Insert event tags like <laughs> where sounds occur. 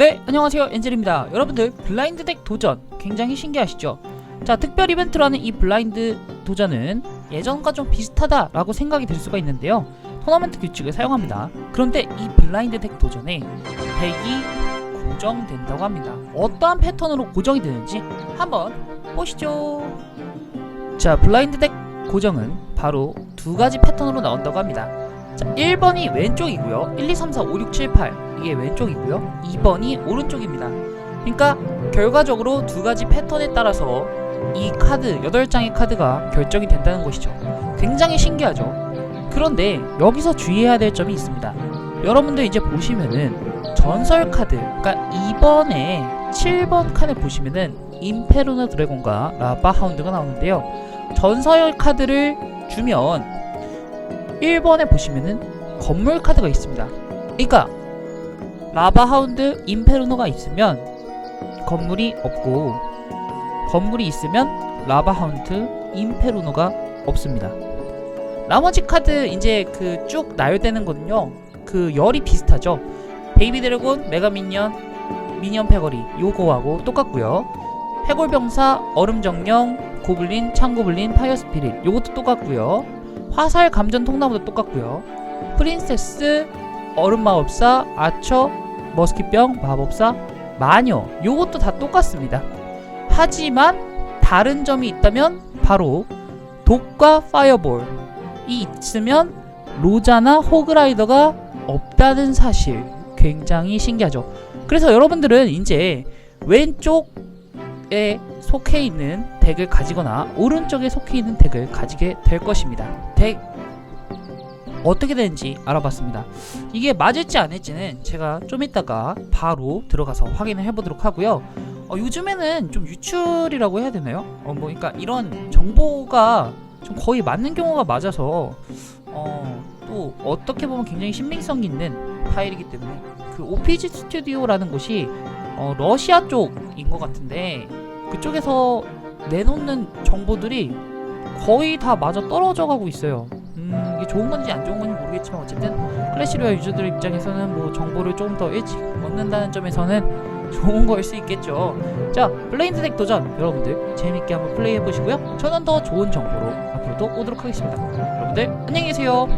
네, 안녕하세요. 엔젤입니다. 여러분들, 블라인드 덱 도전 굉장히 신기하시죠? 자, 특별 이벤트라는 이 블라인드 도전은 예전과 좀 비슷하다 라고 생각이 들 수가 있는데요. 토너먼트 규칙을 사용합니다. 그런데 이 블라인드 덱 도전에 덱이 고정된다고 합니다. 어떠한 패턴으로 고정이 되는지 한번 보시죠. 자, 블라인드 덱 고정은 바로 두 가지 패턴으로 나온다고 합니다. 자, 1번이 왼쪽이고요. 1, 2, 3, 4, 5, 6, 7, 8 이게 왼쪽이고요. 2번이 오른쪽입니다. 그러니까 결과적으로 두 가지 패턴에 따라서 이 카드 8장의 카드가 결정이 된다는 것이죠. 굉장히 신기하죠. 그런데 여기서 주의해야 될 점이 있습니다. 여러분들 이제 보시면은 전설 카드, 그러니까 2번에 7번 칸을 보시면은 임페르노 드래곤과 라바 하운드가 나오는데요. 전설 카드를 주면 1번에 보시면은 건물 카드가 있습니다. 그러니까 라바 하운드 임페르노가 있으면 건물이 없고 건물이 있으면 라바 하운드 임페르노가 없습니다. 나머지 카드 이제 그 쭉 나열되는 거는요. 그 열이 비슷하죠. 베이비 드래곤, 메가 미니언, 미니언 패거리 요거하고 똑같고요. 해골병사, 얼음 정령, 고블린, 창고블린, 파이어 스피릿 요것도 똑같고요. 화살 감전 통나무도 똑같고요. 프린세스, 얼음 마법사, 아처, 머스킷병, 마법사, 마녀 요것도 다 똑같습니다. 하지만 다른 점이 있다면 바로 독과 파이어볼이 있으면 로자나 호그라이더가 없다는 사실 굉장히 신기하죠. 그래서 여러분들은 이제 왼쪽에 속해 있는 덱을 가지거나 오른쪽에 속해 있는 덱을 가지게 될 것입니다. 덱 어떻게 되는지 알아봤습니다. 이게 맞을지 아닐지는 제가 좀 이따가 바로 들어가서 확인을 해보도록 하고요. 어, 요즘에는 좀 유출이라고 해야 되나요? 어, 뭐, 그러니까 이런 정보가 좀 거의 맞는 경우가 맞아서 어, 또 어떻게 보면 굉장히 신빙성 있는 파일이기 때문에 그 OPG 스튜디오라는 곳이 어, 러시아 쪽인 것 같은데 그쪽에서 내놓는 정보들이 거의 다 맞아 떨어져 가고 있어요. 음, 이게 좋은 건지 안 좋은 건지 모르겠지만 어쨌든 클래시로야 유저들 입장에서는 뭐 정보를 조금 더 일찍 얻는다는 점에서는 <laughs> 좋은 거일 수 있겠죠. 자, 블레인드 덱 도전 여러분들 재밌게 한번 플레이해 보시고요. 저는 더 좋은 정보로 앞으로도 오도록 하겠습니다. 여러분들 안녕히 계세요.